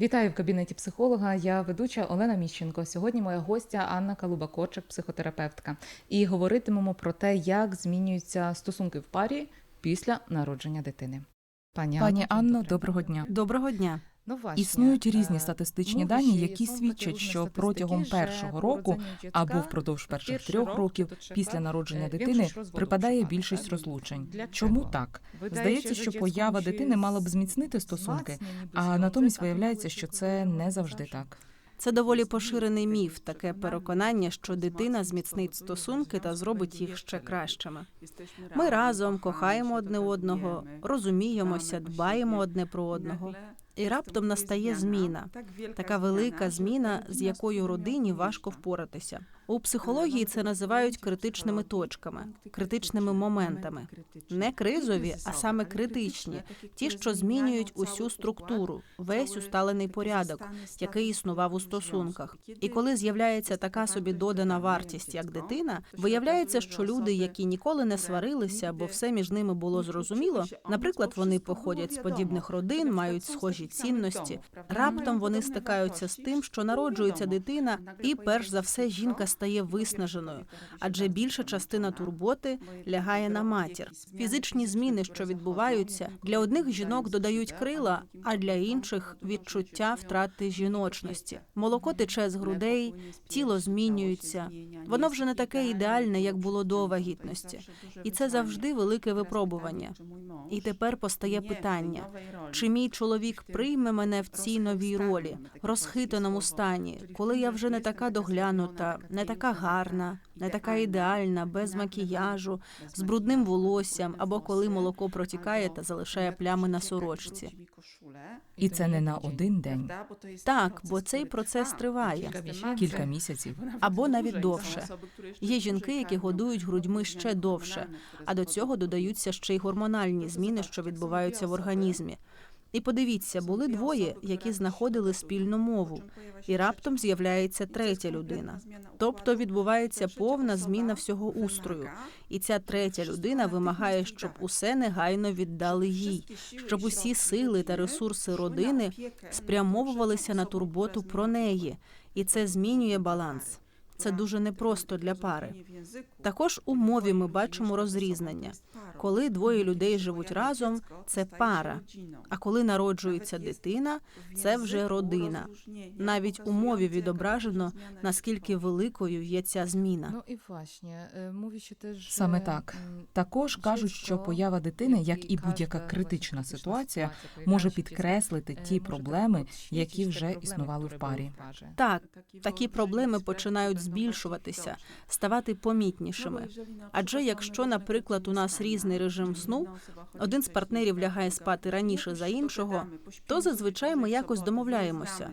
Вітаю в кабінеті психолога. Я ведуча Олена Міщенко. Сьогодні моя гостя Анна Калуба-Корчик, психотерапевтка. І говоритимемо про те, як змінюються стосунки в парі після народження дитини. Пані, Пані Анно, Анно, доброго дня. Доброго дня. Ну, Існують е, різні статистичні ну, дані, які свідчать, що протягом першого року або впродовж перших трьох років після народження е, дитини припадає більшість розлучень. Чому так? Здається, що що поява дитини мала б зміцнити стосунки, а натомість виявляється, що це не завжди так. Це доволі поширений міф, таке переконання, що дитина зміцнить стосунки та зробить їх ще кращими. Ми разом кохаємо одне одного, розуміємося, дбаємо одне про одного. І раптом настає зміна, така велика зміна, з якою родині важко впоратися. У психології це називають критичними точками, критичними моментами. Не кризові, а саме критичні, ті, що змінюють усю структуру, весь усталений порядок, який існував у стосунках. І коли з'являється така собі додана вартість, як дитина, виявляється, що люди, які ніколи не сварилися, бо все між ними було зрозуміло, наприклад, вони походять з подібних родин, мають схожі цінності. Раптом вони стикаються з тим, що народжується дитина, і перш за все жінка стає виснаженою, адже більша частина турботи лягає на матір. Фізичні зміни, що відбуваються, для одних жінок додають крила, а для інших відчуття втрати жіночності. Молоко тече з грудей, тіло змінюється. Воно вже не таке ідеальне, як було до вагітності, і це завжди велике випробування. І тепер постає питання: чи мій чоловік прийме мене в цій новій ролі, розхитаному стані, коли я вже не така доглянута, не така гарна, не така ідеальна, без макіяжу, з брудним волоссям, або коли молоко протікає та залишає плями на сорочці. І це не на один день, Так, бо цей процес триває. кілька місяців. або навіть довше. Є жінки, які годують грудьми ще довше, а до цього додаються ще й гормональні зміни, що відбуваються в організмі. І подивіться, були двоє, які знаходили спільну мову, і раптом з'являється третя людина. Тобто відбувається повна зміна всього устрою, і ця третя людина вимагає, щоб усе негайно віддали їй, щоб усі сили та ресурси родини спрямовувалися на турботу про неї, і це змінює баланс. Це дуже непросто для пари. Також у мові ми бачимо розрізнення. Коли двоє людей живуть разом, це пара. А коли народжується дитина, це вже родина. Навіть у мові відображено, наскільки великою є ця зміна. Ну і власне, е, теж Саме е, так. Також кажуть, що поява дитини, як і будь-яка критична ситуація, може підкреслити ті проблеми, які вже існували в парі. Так, такі проблеми починають збільшуватися, ставати помітнішими. Адже якщо, наприклад, у нас різний режим сну, один з партнерів лягає спати раніше за іншого, то зазвичай ми якось домовляємося.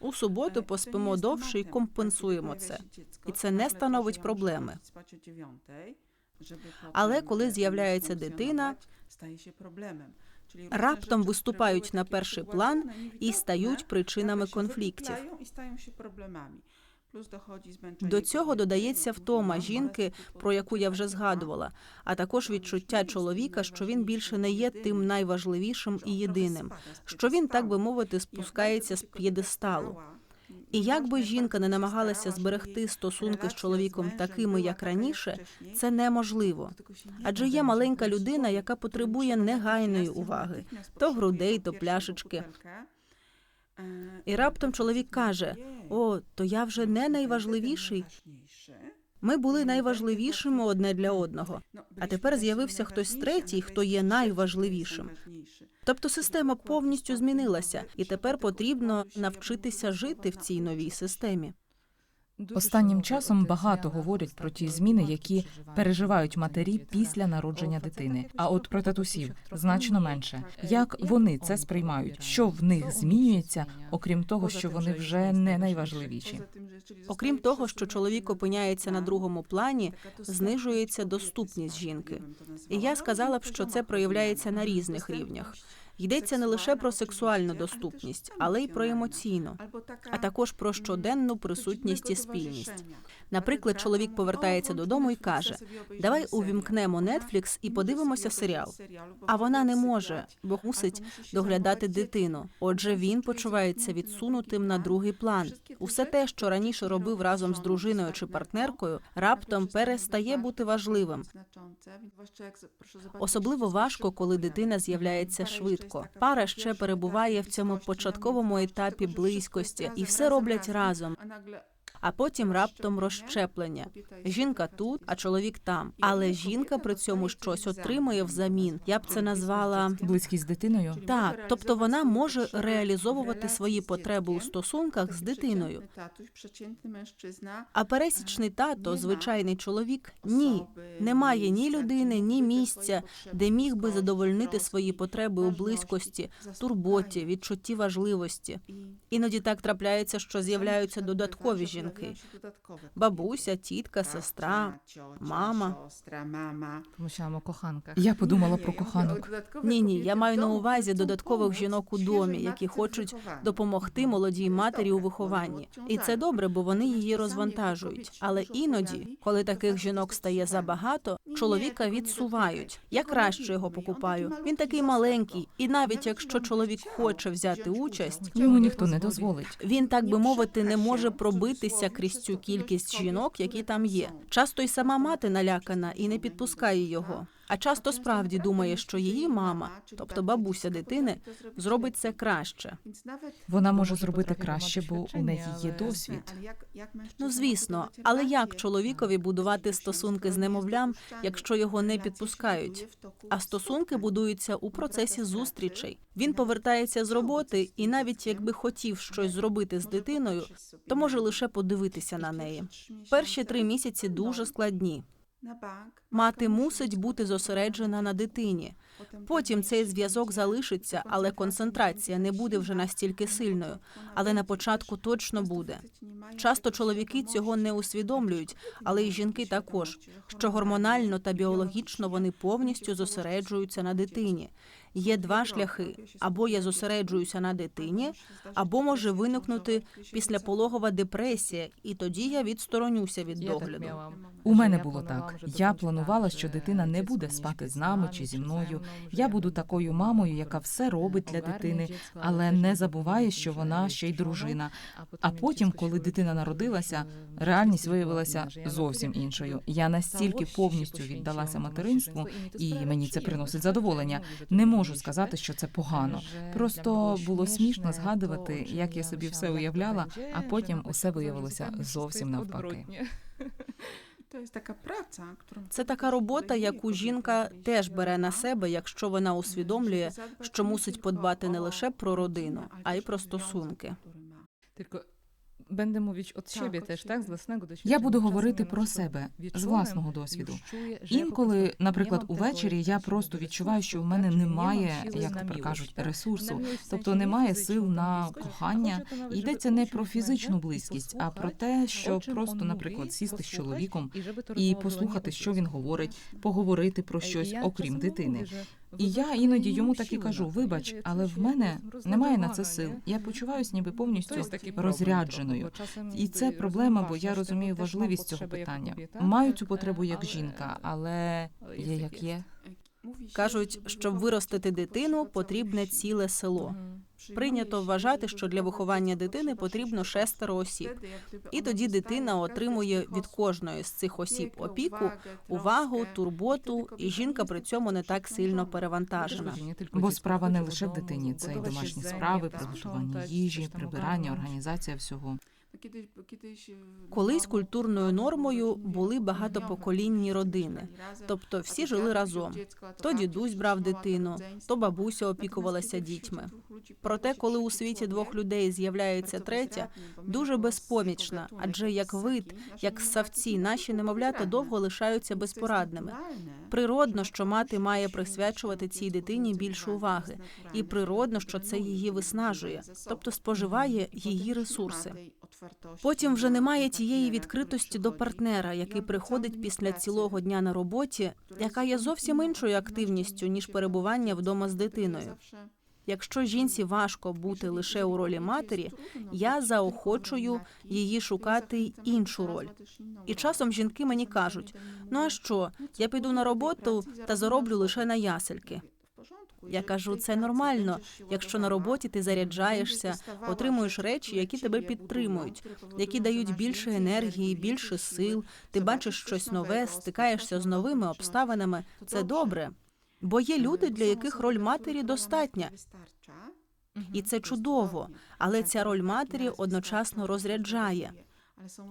У суботу поспимо довше і компенсуємо це. І це не становить проблеми. Але коли з'являється дитина, Раптом виступають на перший план і стають причинами конфліктів. До цього додається втома жінки, про яку я вже згадувала, а також відчуття чоловіка, що він більше не є тим найважливішим і єдиним, що він, так би мовити, спускається з п'єдесталу. І як би жінка не намагалася зберегти стосунки з чоловіком такими, як раніше, це неможливо. Адже є маленька людина, яка потребує негайної уваги, то грудей, то пляшечки. І раптом чоловік каже: О, то я вже не найважливіший. Ми були найважливішими одне для одного. А тепер з'явився хтось третій, хто є найважливішим. Тобто система повністю змінилася, і тепер потрібно навчитися жити в цій новій системі. Останнім часом багато говорять про ті зміни, які переживають матері після народження дитини. А от про татусів значно менше. Як вони це сприймають? Що в них змінюється, окрім того, що вони вже не найважливіші? Окрім того, що чоловік опиняється на другому плані, знижується доступність жінки. І я сказала б, що це проявляється на різних рівнях. Йдеться не лише про сексуальну доступність, але й про емоційну, а також про щоденну присутність і спільність. Наприклад, чоловік повертається додому і каже: Давай увімкнемо Netflix і подивимося серіал. А вона не може, бо мусить доглядати дитину. Отже, він почувається відсунутим на другий план. Усе те, що раніше робив разом з дружиною чи партнеркою, раптом перестає бути важливим. Особливо важко, коли дитина з'являється швидко. Пара ще перебуває в цьому початковому етапі близькості, і все роблять разом. А потім раптом розщеплення. Жінка тут, а чоловік там. Але жінка при цьому щось отримує взамін. Я б це назвала Близькість з дитиною. так. Тобто вона може реалізовувати свої потреби у стосунках з дитиною. А пересічний тато, звичайний чоловік, ні, немає ні людини, ні місця, де міг би задовольнити свої потреби у близькості, турботі, відчутті важливості. Іноді так трапляється, що з'являються додаткові жінки. Бабуся, тітка, сестра, мама. Помічаємо о коханках. Я подумала про коханок. Ні, ні, я маю на увазі додаткових жінок у домі, які хочуть допомогти молодій матері у вихованні. І це добре, бо вони її розвантажують. Але іноді, коли таких жінок стає забагато, чоловіка відсувають. Я краще його покупаю. Він такий маленький, і навіть якщо чоловік хоче взяти участь, Йому ніхто не дозволить. він, так би мовити, не може пробитися крізь цю кількість жінок, які там є. Часто й сама мати налякана і не підпускає його. А часто справді думає, що її мама, тобто бабуся дитини, зробить це краще. Вона може зробити краще, бо у неї є досвід. Ну звісно, але як чоловікові будувати стосунки з немовлям, якщо його не підпускають? А стосунки будуються у процесі зустрічей. Він повертається з роботи, і навіть якби хотів щось зробити з дитиною, то може лише подивитися на неї. Перші три місяці дуже складні. Мати мусить бути зосереджена на дитині. Потім цей зв'язок залишиться, але концентрація не буде вже настільки сильною. Але на початку точно буде. Часто чоловіки цього не усвідомлюють, але й жінки також, що гормонально та біологічно вони повністю зосереджуються на дитині. Є два шляхи: або я зосереджуюся на дитині, або може виникнути післяпологова депресія, і тоді я відсторонюся від догляду. У мене було так. Я планувала, що дитина не буде спати з нами чи зі мною. Я буду такою мамою, яка все робить для дитини, але не забуває, що вона ще й дружина. А потім, коли дитина народилася, реальність виявилася зовсім іншою. Я настільки повністю віддалася материнству, і мені це приносить задоволення. Не можу сказати, що це погано. Просто було смішно згадувати, як я собі все уявляла, а потім усе виявилося зовсім навпаки. Це така робота, яку жінка теж бере на себе, якщо вона усвідомлює, що мусить подбати не лише про родину, а й про стосунки. Я буду говорити про себе з власного досвіду. Інколи, наприклад, увечері я просто відчуваю, що в мене немає, як тепер кажуть, ресурсу. Тобто немає сил на кохання. Йдеться не про фізичну близькість, а про те, що просто, наприклад, сісти з чоловіком і послухати, що він говорить, поговорити про щось, окрім дитини. І я іноді йому так і кажу: вибач, але в мене немає на це сил. Я почуваюся, ніби повністю trochę, І це проблема, бо я розумію важливість цього питання. Маю цю потребу як жінка, але є як є. Кажуть, щоб виростити дитину, потрібне ціле село. Прийнято вважати, що для виховання дитини потрібно шестеро осіб. І тоді дитина отримує від кожної з цих осіб опіку, увагу, турботу, і жінка при цьому не так сильно перевантажена. Бо справа не лише в дитині, це й домашні справи, приготування їжі, прибирання, організація всього. Колись культурною нормою були багатопоколінні родини, тобто всі жили разом. То дідусь брав дитину, то бабуся опікувалася дітьми. Проте, коли у світі двох людей з'являється третя, дуже безпомічна, адже як вид, як ссавці, наші немовлята довго лишаються безпорадними. Природно, що мати має присвячувати цій дитині більше уваги, і природно, що це її виснажує, тобто споживає її ресурси. Потім вже немає тієї відкритості до партнера, який приходить після цілого дня на роботі, яка є зовсім іншою активністю ніж перебування вдома з дитиною. Якщо жінці важко бути лише у ролі матері, я заохочую її шукати іншу роль. І часом жінки мені кажуть: ну а що, я піду на роботу та зароблю лише на ясельки. Я кажу, це нормально, якщо на роботі ти заряджаєшся, отримуєш речі, які тебе підтримують, які дають більше енергії, більше сил. Ти бачиш щось нове, стикаєшся з новими обставинами. Це добре. Бо є люди, для яких роль матері достатня, і це чудово. Але ця роль матері одночасно розряджає.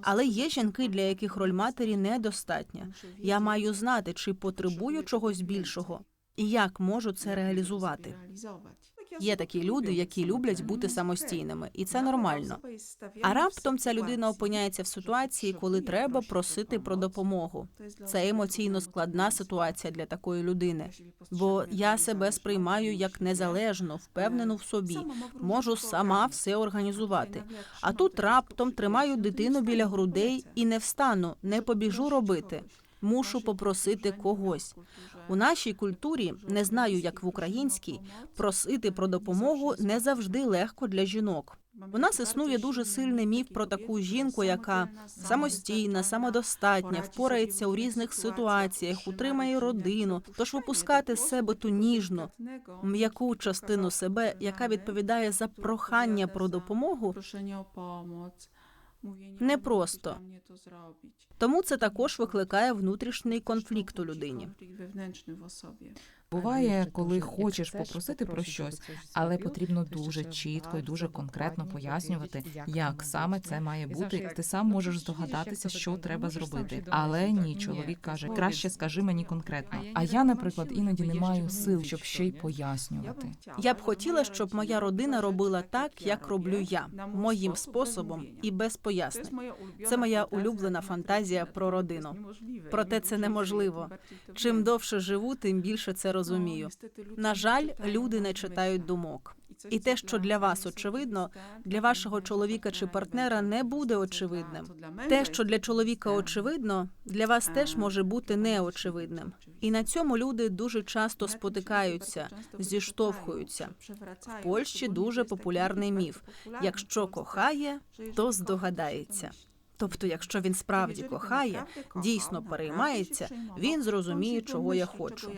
Але є жінки, для яких роль матері недостатня. Я маю знати, чи потребую чогось більшого, і як можу це реалізувати. Є такі люди, які люблять бути самостійними, і це нормально. А раптом ця людина опиняється в ситуації, коли треба просити про допомогу. Це емоційно складна ситуація для такої людини. Бо я себе сприймаю як незалежну, впевнену в собі, можу сама все організувати. А тут раптом тримаю дитину біля грудей і не встану, не побіжу робити. Мушу попросити когось. У нашій культурі не знаю, як в українській, просити про допомогу не завжди легко для жінок. У нас існує дуже сильний міф про таку жінку, яка самостійна, самодостатня, впорається у різних ситуаціях, утримає родину. Тож випускати з себе ту ніжну, м'яку частину себе, яка відповідає за прохання про допомогу, непросто. тому це також викликає внутрішній конфлікт у людині. Буває, коли хочеш попросити про щось, але потрібно дуже чітко і дуже конкретно пояснювати, як саме це має бути. Ти сам можеш здогадатися, що треба зробити. Але ні, чоловік каже, краще скажи мені конкретно. А я, наприклад, іноді не маю сил, щоб ще й пояснювати. Я б хотіла, щоб моя родина робила так, як роблю я, моїм способом і без пояснень. Це моя улюблена фантазія про родину. Проте це неможливо. Чим довше живу, тим більше це розумію. На жаль, люди не читають думок. І те, що для вас очевидно, для вашого чоловіка чи партнера не буде очевидним. Те, що для чоловіка очевидно, для вас теж може бути неочевидним. І на цьому люди дуже часто спотикаються, зіштовхуються. В Польщі дуже популярний міф: якщо кохає, то здогадається. Тобто, якщо він справді кохає, дійсно переймається, він зрозуміє, чого я хочу.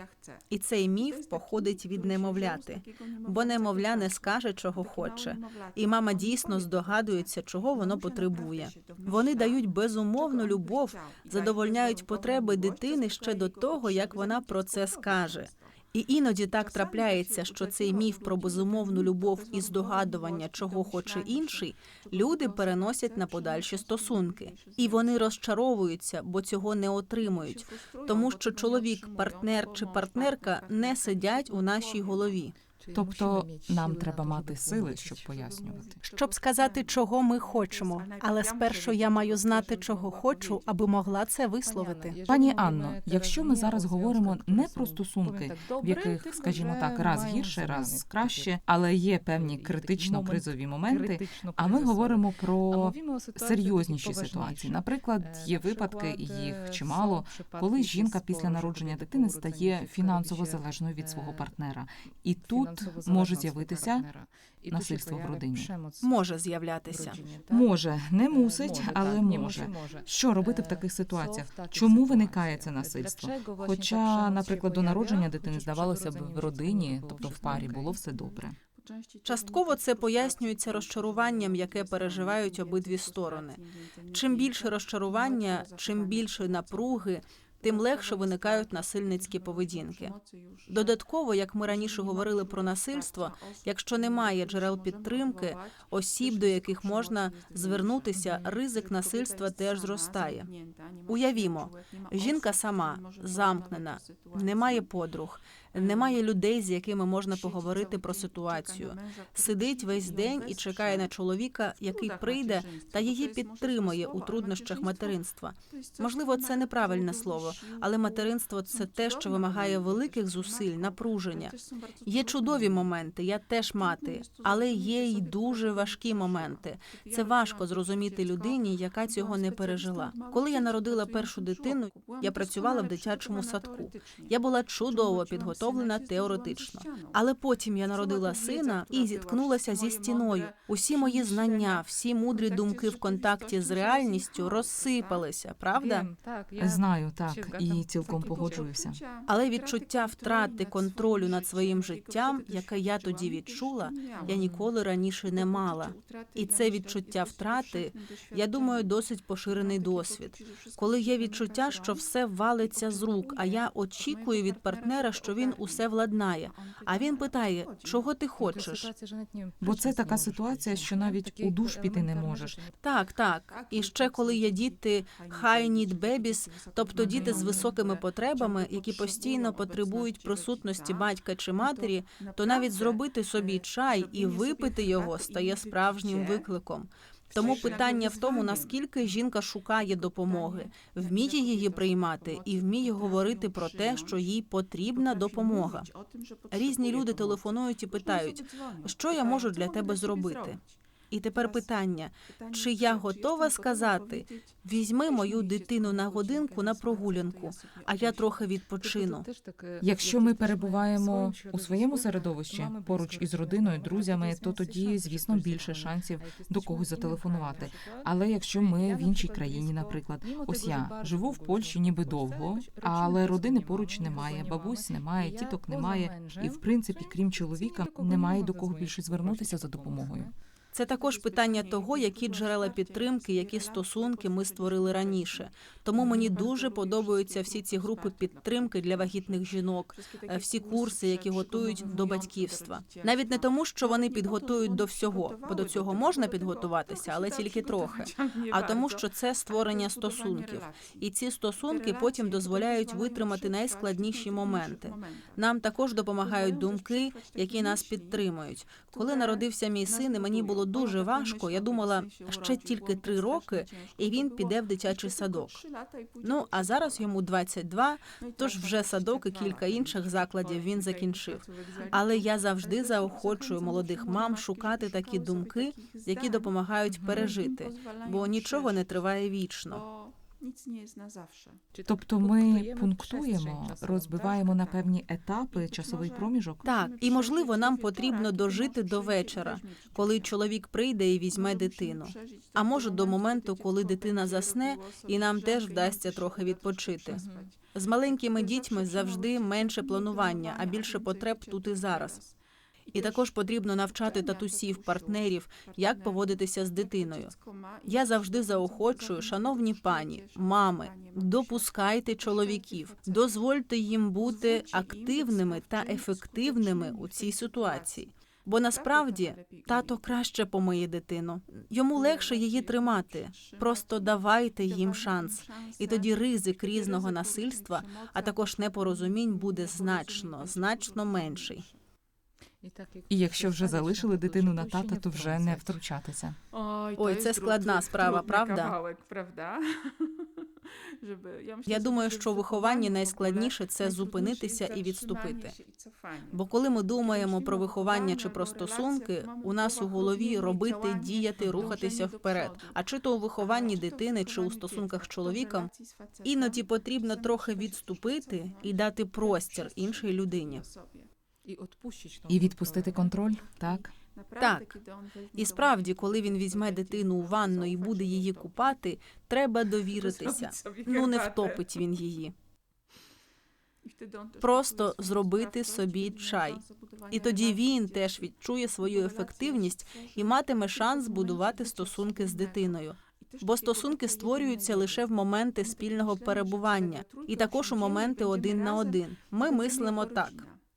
І цей міф походить від немовляти, бо немовля не скаже, чого хоче, і мама дійсно здогадується, чого воно потребує. Вони дають безумовну любов, задовольняють потреби дитини ще до того, як вона про це скаже. І іноді так трапляється, що цей міф про безумовну любов і здогадування, чого хоче інший, люди переносять на подальші стосунки, і вони розчаровуються, бо цього не отримують, тому що чоловік, партнер чи партнерка не сидять у нашій голові. Тобто нам треба мати сили, щоб пояснювати. Щоб сказати, чого ми хочемо, але спершу я маю знати, чого хочу, аби могла це висловити. Пані Анно, якщо ми зараз говоримо не про стосунки, в яких, скажімо так, раз гірше, раз краще, але є певні критично кризові моменти. А ми говоримо про серйозніші ситуації. Наприклад, є випадки, і їх чимало, коли жінка після народження дитини стає фінансово залежною від свого партнера, і тут може з'явитися насильство в родині. Може з'являтися. Може, не мусить, але може. Що робити в таких ситуаціях? Чому виникає це насильство? Хоча, наприклад, до народження дитини здавалося б в родині, тобто в парі, було все добре. Частково це пояснюється розчаруванням, яке переживають обидві сторони. Чим більше розчарування, чим більше напруги, тим легше виникають насильницькі поведінки. Додатково, як ми раніше говорили про насильство, якщо немає джерел підтримки, осіб, до яких можна звернутися, ризик насильства теж зростає. Уявімо, жінка сама замкнена, немає подруг, немає людей, з якими можна поговорити про ситуацію. Сидить весь день і чекає на чоловіка, який прийде та її підтримує у труднощах материнства. Можливо, це неправильне слово, але материнство це те, що вимагає великих зусиль, напруження. Є чудові моменти, я теж мати, але є й дуже важкі моменти. Це важко зрозуміти людині, яка цього не пережила. Коли я народила першу дитину, я працювала в дитячому садку. Я була чудово підготовлена підготовлена теоретично. Але потім я народила сина і зіткнулася зі стіною. Усі мої знання, всі мудрі думки в контакті з реальністю розсипалися, правда? Так, Знаю, так, і цілком погоджуюся. Але відчуття втрати контролю над своїм життям, яке я тоді відчула, я ніколи раніше не мала. І це відчуття втрати, я думаю, досить поширений досвід. Коли є відчуття, що все валиться з рук, а я очікую від партнера, що він усе владнає. А він питає, чого ти хочеш? Бо це така ситуація, що навіть у душ піти не можеш. Так, так. І ще коли є діти high need babies, тобто діти з високими потребами, які постійно потребують присутності батька чи матері, то навіть зробити собі чай і випити його стає справжнім викликом. Тому питання в тому, наскільки жінка шукає допомоги, вміє її приймати і вміє говорити про те, що їй потрібна допомога. Різні люди телефонують і питають, що я можу для тебе зробити. І тепер питання: чи я готова сказати, візьми мою дитину на годинку на прогулянку, а я трохи відпочину. Теж таке, Якщо ми перебуваємо у своєму середовищі, середовищі поруч із родиною, друзями, то тоді, звісно, більше шансів до когось зателефонувати. Але якщо ми в іншій країні, наприклад, ось я живу в Польщі ніби довго, але родини поруч немає, бабусь немає, тіток немає, і в принципі, крім чоловіка, немає до кого більше звернутися за допомогою. Це також питання того, які джерела підтримки, які стосунки ми створили раніше. Тому мені дуже подобаються всі ці групи підтримки для вагітних жінок, е, всі курси, які готують до батьківства. Навіть не тому, що вони підготують до всього, бо до цього можна підготуватися, але тільки трохи. А тому, що це створення стосунків, і ці стосунки потім дозволяють витримати найскладніші моменти. Нам також допомагають думки, які нас підтримують. Коли народився мій син, і мені було дуже важко. Я думала, ще тільки три роки, і він піде в дитячий садок. Ну а зараз йому 22, тож вже садок і кілька інших закладів він закінчив. Але я завжди заохочую молодих мам шукати такі думки, які допомагають пережити, бо нічого не триває вічно. Тобто ми пунктуємо розбиваємо на певні етапи часовий проміжок. Так, і можливо, нам потрібно дожити до вечора, коли чоловік прийде і візьме дитину. А може до моменту, коли дитина засне, і нам теж вдасться трохи відпочити. З маленькими дітьми завжди менше планування, а більше потреб тут і зараз. І також потрібно навчати татусів, партнерів, як поводитися з дитиною. Я завжди заохочую, шановні пані, мами, допускайте чоловіків, дозвольте їм бути активними та ефективними у цій ситуації. Бо насправді тато краще помиє дитину. Йому легше її тримати. Просто давайте їм шанс. І тоді ризик різного насильства, а також непорозумінь буде значно, значно менший. І, так, як І якщо вже залишили дитину на тата, то вже не втручатися. Ой, Ой, це складна справа, правда? правда? Я думаю, що в вихованні вихованні найскладніше це зупинитися і відступити. Бо коли ми думаємо про виховання чи про стосунки, у нас у голові робити, діяти, рухатися вперед. А чи то у вихованні дитини, чи у стосунках з чоловіком, іноді потрібно трохи відступити і дати простір іншій людині. І відпустити І відпустити контроль, так? Так. І справді, коли він візьме дитину у ванну і буде її купати, треба довіритися. Ну не втопить він її. Просто зробити собі чай. І тоді він теж відчує свою ефективність і матиме шанс будувати стосунки з дитиною. Бо стосунки створюються лише в моменти спільного перебування, і також у моменти один на один. Ми мислимо так.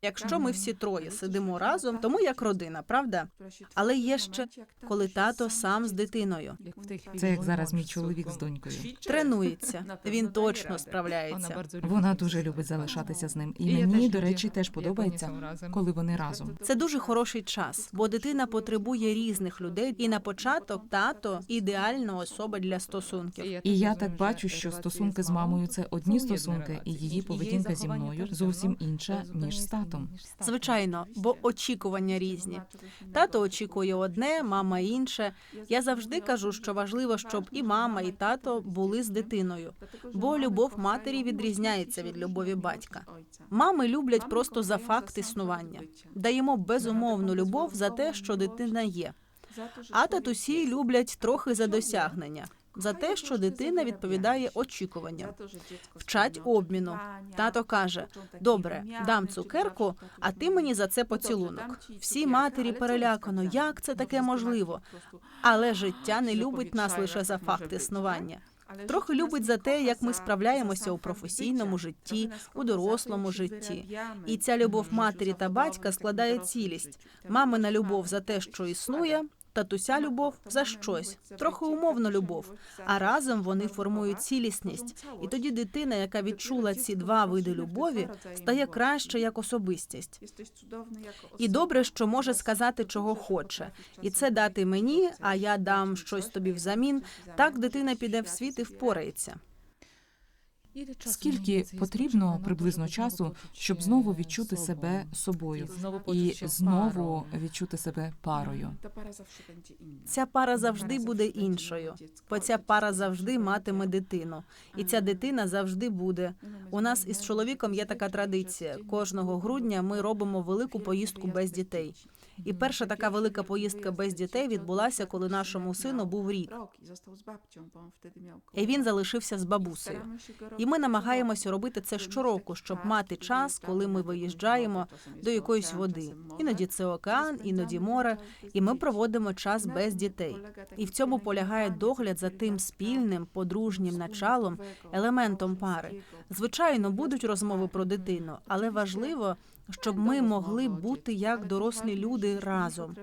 Якщо ми всі троє сидимо разом, то ми як родина, правда? Але є ще коли тато сам з дитиною Як в тій Це як зараз мій чоловік з донькою. тренується. Він точно справляється. Вона дуже любить залишатися з ним. І І мені, до речі, теж подобається, коли вони разом. Це дуже хороший час, бо дитина потребує різних людей, і на початок тато ідеальна особа для стосунків. І я так бачу, що стосунки з мамою це одні стосунки, і її поведінка зі мною зовсім інша ніж з татом. Татом? Звичайно, бо очікування різні. Тато очікує одне, мама інше. Я завжди кажу, що важливо, щоб і мама, і тато були з дитиною. бо любов матері відрізняється від любові батька. Мами люблять просто за факт існування. Даємо безумовну любов за те, що дитина є. А татусі люблять трохи за досягнення, за те, що дитина відповідає очікуванням. Вчать обміну. Тато каже: Добре, дам цукерку, а ти мені за це поцілунок. Всі матері перелякано, як це таке можливо. Але життя не любить нас лише за факт існування. Трохи любить за те, як ми справляємося у професійному житті, у дорослому житті. І ця любов матері та батька складає цілість. Мамина любов за те, що існує, татуся любов за щось, трохи умовна любов. А разом вони формують цілісність. І тоді дитина, яка відчула ці два види любові, стає краще як особистість. І добре, що може сказати, чого хоче, і це дати мені, а я дам щось тобі взамін. Так дитина піде в світ і впорається. Скільки потрібно приблизно часу, щоб знову відчути себе собою і знову відчути себе парою? Ця пара завжди буде іншою, бо ця пара завжди матиме дитину, і ця дитина завжди буде. У нас із чоловіком є така традиція. Кожного грудня ми робимо велику поїздку без дітей. І перша така велика поїздка без дітей відбулася, коли нашому сину був рік. І він залишився з бабусею. І ми намагаємося робити це щороку, щоб мати час, коли ми виїжджаємо до якоїсь води. Іноді це океан, іноді море, і ми проводимо час без дітей. І в цьому полягає догляд за тим спільним подружнім началом, елементом пари. Звичайно, будуть розмови про дитину, але важливо, щоб ми могли бути як дорослі люди разом.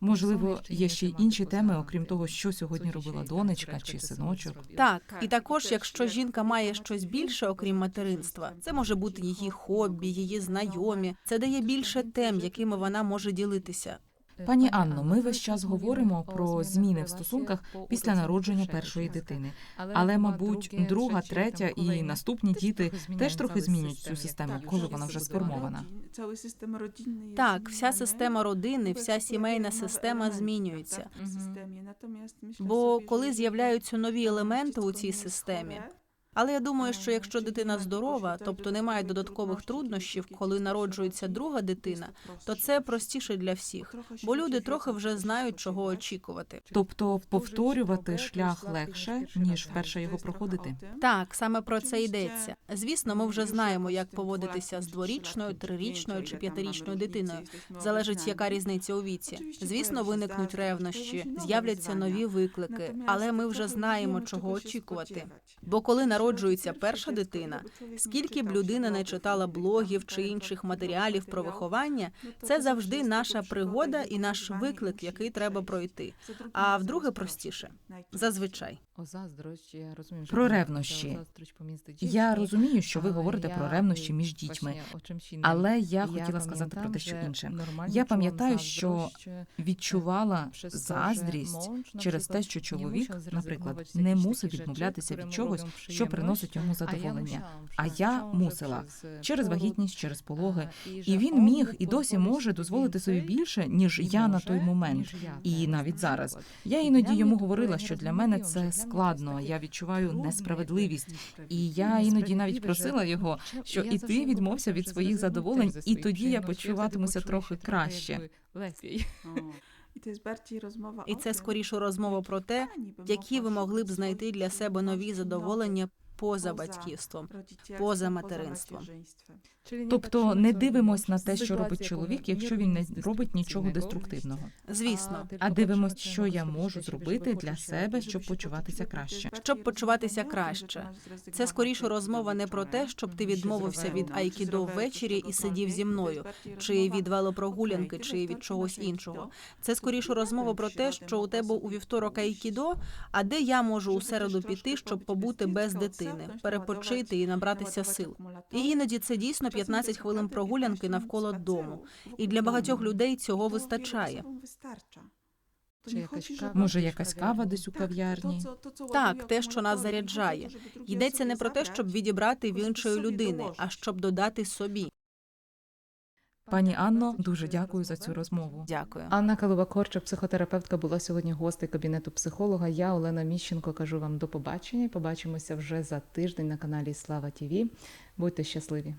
Можливо, є ще й інші теми, окрім того, що сьогодні робила донечка чи синочок. Так, і також, якщо жінка має щось більше, окрім материнства, це може бути її хобі, її знайомі. Це дає більше тем, якими вона може ділитися. Пані Анно, ми весь час говоримо про зміни в стосунках після народження першої дитини. Але, мабуть, друга, третя і наступні діти теж трохи змінюють цю систему, коли вона вже сформована. Так, вся система родини, вся сімейна система змінюється. Бо коли з'являються нові елементи у цій системі. Але я думаю, що якщо дитина здорова, тобто немає додаткових труднощів, коли народжується друга дитина, то це простіше для всіх, бо люди трохи вже знають, чого очікувати. Тобто повторювати шлях легше, ніж вперше його проходити. Так, саме про це йдеться. Звісно, ми вже знаємо, як поводитися з дворічною, трирічною чи п'ятирічною дитиною. Залежить, яка різниця у віці. Звісно, виникнуть ревнощі, з'являться нові виклики, але ми вже знаємо, чого очікувати. Бо коли народжується перша дитина, скільки б людина не читала блогів чи інших матеріалів про виховання, це завжди наша пригода і наш виклик, який треба пройти. А вдруге простіше зазвичай. Про ревнощі. Я розумію, що ви говорите про ревнощі між дітьми, але я хотіла сказати про те, що інше. Я пам'ятаю, що Відчувала to, że заздрість через те, що чоловік, наприклад, не мусив відмовлятися від чогось, що приносить йому задоволення. А я мусила через вагітність, через пологи. і він міг і досі може дозволити собі більше, ніж я на той момент. І навіть зараз. Я іноді йому говорила, що для мене це складно. Я відчуваю несправедливість. І я іноді навіть просила його, що і ти відмовся від своїх задоволень, і тоді я почуватимуся трохи краще. І це скоріше розмова про те, які ви могли б знайти для себе нові задоволення поза батьківством. поза материнством. Тобто не дивимось на те, що робить чоловік, якщо він не робить нічого деструктивного. Звісно, А дивимось, що я можу зробити для себе, щоб почуватися краще. щоб почуватися краще. Це скоріше розмова не про те, щоб ти відмовився від айкідо ввечері і сидів зі мною, чи від велопрогулянки, чи від чогось іншого. Це скоріше розмова про те, що у тебе у вівторок айкідо, а де я можу у середу піти, щоб побути без дитини, перепочити і набратися сил. І іноді це дійсно 15 хвилин прогулянки навколо дому. І для багатьох людей цього вистачає. Чи якась кава? Може, якась кава десь у кав'ярні? Так, те, що нас заряджає. Йдеться не про те, щоб відібрати в іншої людини, а щоб додати собі. Пані Анно, дуже дякую за цю розмову. Дякую. Анна Калуба-Корчик, психотерапевтка, була сьогодні гостею кабінету психолога. Я Олена Міщенко кажу вам до побачення. Побачимося вже за тиждень на каналі Слава ТІВІ. Будьте щасливі.